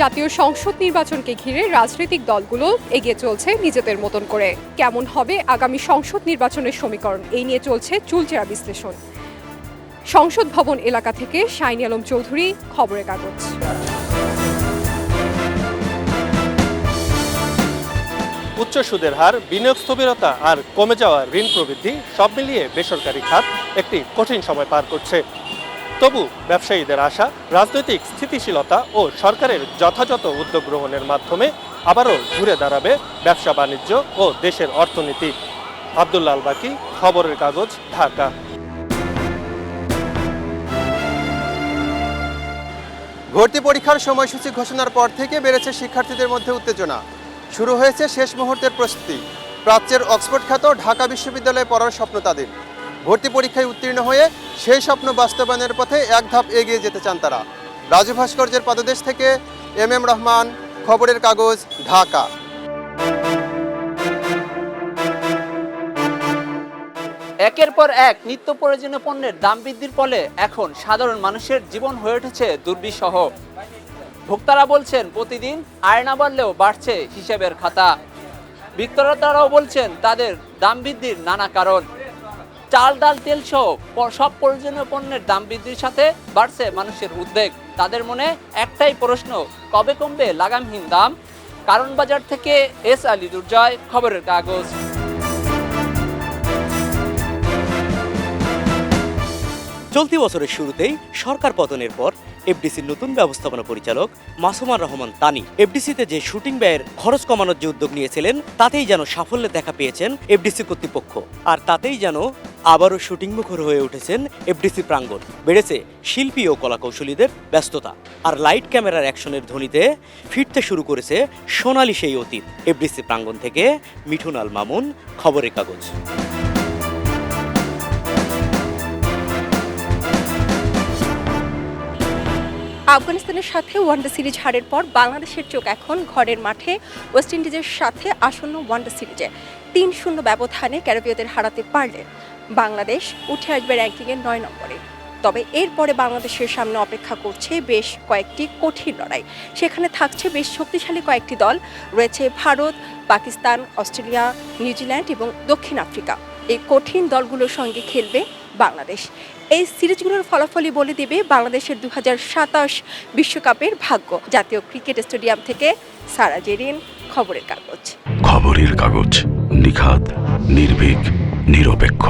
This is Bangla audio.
জাতীয় সংসদ নির্বাচনকে ঘিরে রাজনৈতিক দলগুলো এগিয়ে চলছে নিজেদের মতন করে। কেমন হবে আগামী সংসদ নির্বাচনের সমীকরণ? এই নিয়ে চলছে চুলচেরা বিশ্লেষণ। সংসদ ভবন এলাকা থেকে শাইনি আলম চৌধুরী, খবরের কাগজ। উচ্চ সুদের হার, বিনিয়োগ স্থবিরতা আর কমে যাওয়া ঋণ প্রবৃদ্ধি সব মিলিয়ে বেসরকারি খাত একটি কঠিন সময় পার করছে। তবু ব্যবসায়ীদের আশা, রাজনৈতিক স্থিতিশীলতা ও সরকারের যথাযথ উদ্যোগ গ্রহণের মাধ্যমে আবারও ঘুরে দাঁড়াবে ব্যবসা বাণিজ্য ও দেশের অর্থনীতি। আবদুল্লাল বাকি খবরের কাগজ, ঢাকা। ভর্তি পরীক্ষার সময়সূচি ঘোষণার পর থেকে বেড়েছে শিক্ষার্থীদের মধ্যে উত্তেজনা। শুরু হয়েছে শেষ মুহূর্তের প্রস্তুতি। প্রাচ্যের অক্সফোর্ড খ্যাত ঢাকা বিশ্ববিদ্যালয়ে পড়ার স্বপ্ন তাদের। ভর্তি পরীক্ষায় উত্তীর্ণ হয়ে সেই স্বপ্ন বাস্তবায়নের পথে এক ধাপ এগিয়ে যেতে চান তারা। রাজু ভাস্কর্যের পদদেশ থেকে এম এম রহমান, খবরের কাগজ, ঢাকা। একের পর এক নিত্য প্রয়োজনীয় পণ্যের দাম বৃদ্ধির ফলে এখন সাধারণ মানুষের জীবন হয়ে উঠেছে দুর্বিষহ। ভোক্তারা বলছেন, প্রতিদিন আয় না বাড়লেও বাড়ছে হিসেবের খাতা। বিক্রেতারাও বলছেন, তাদের দাম বৃদ্ধির নানা কারণ। চাল, ডাল, তেল সহ সব প্রয়োজনীয় পণ্যের দাম বৃদ্ধির সাথে বাড়ছে মানুষের উদ্বেগ। তাদের মনে একটাই প্রশ্ন, কবে কমবে লাগামহীন দাম? কারণ বাজার থেকে এস আলী দুর্জয়, খবরের কাগজ। চলতি বছরের শুরুতেই সরকার পতনের পর এফডিসির নতুন ব্যবস্থাপনা পরিচালক মাসুমার রহমান তানি। এফডিসিতে যে শুটিং ব্যয়ের খরচ কমানোর যে উদ্যোগ নিয়েছিলেন, তাতেই যেন সাফল্যের দেখা পেয়েছেন এফডিসি কর্তৃপক্ষ। আর তাতেই যেন আবারও শুটিং মুখর হয়ে উঠেছেন এফডিসি প্রাঙ্গণ। বেড়েছে শিল্পী ও কলাকৌশলীদের ব্যস্ততা। আর লাইট ক্যামেরার অ্যাকশনের ধ্বনিতে ফিরতে শুরু করেছে সোনালি সেই অতীত। এফডিসি প্রাঙ্গণ থেকে মিঠুন আল মামুন, খবরের কাগজ। আফগানিস্তানের সাথে ওয়ানডে সিরিজ হারের পর বাংলাদেশের চোখ এখন ঘরের মাঠে, ওয়েস্ট ইন্ডিজের সাথে আসন্ন ওয়ানডে সিরিজে। তিন শূন্য ব্যবধানে ক্যারিবীয়দের হারাতে পারলে বাংলাদেশ, উঠে আসবে র্যাঙ্কিংয়ের নয় নম্বরে। তবে এরপরে বাংলাদেশের সামনে অপেক্ষা করছে বেশ কয়েকটি কঠিন লড়াই। সেখানে থাকছে বেশ শক্তিশালী কয়েকটি দল, রয়েছে ভারত, পাকিস্তান, অস্ট্রেলিয়া, নিউজিল্যান্ড এবং দক্ষিণ আফ্রিকা। এই কঠিন দলগুলোর সঙ্গে খেলবে বাংলাদেশ। এই সিরিজগুলোর ফলাফলই বলে দেবে বাংলাদেশের দু বিশ্বকাপের ভাগ্য। জাতীয় ক্রিকেট স্টেডিয়াম থেকে সারা জেরিন খবরের কাগজ। খবরের কাগজ নিখাত, নির্ভীক, নিরপেক্ষ।